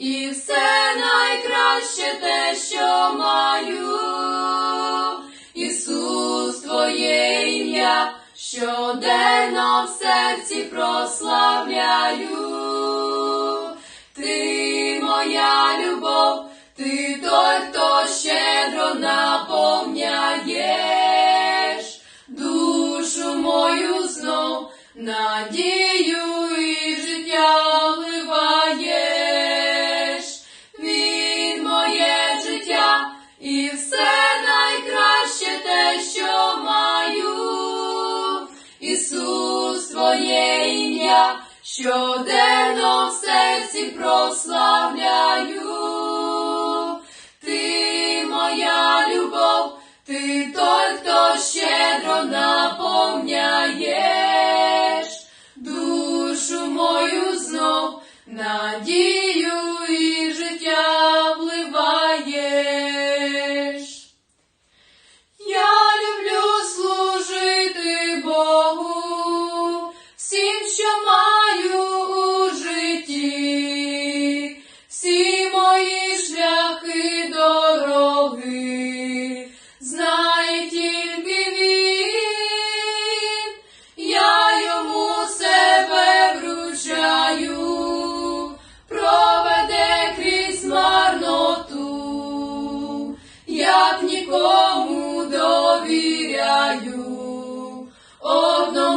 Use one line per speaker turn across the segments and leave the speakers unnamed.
і все найкраще те, що маю. Ісус, Твоє ім'я, щоденно в серці прославляю. Ти моя любов, ти той, хто щедро наповняєш душу мою знов, надію і все найкраще те, що маю. Ісус, Твоє ім'я, щоденно в серці прославляю. Ти моя любов, ти той, хто щедро наповняєш душу мою знов, надію маю у житті, всі мої шляхи дороги, знає тільки він, я йому себе вручаю, проведе крізь марноту, як нікому довіряю, одному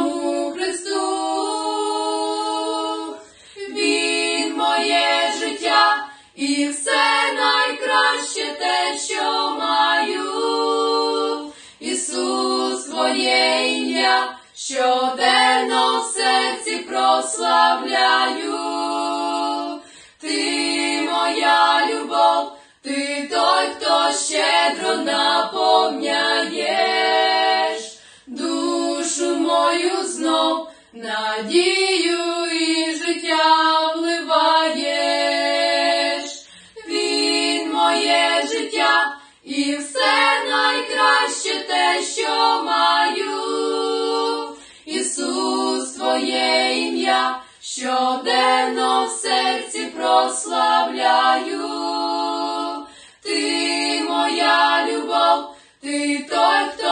і все найкраще те, що маю. Ісус, Твоє ім'я, щоденно в серці прославляю. Ти моя любов, ти той, хто щедро наповняєш душу мою знов, надію життя і все найкраще те, що маю. Ісус, Твоє ім'я, щоденно в серці прославляю. Ти моя любов, ти той, хто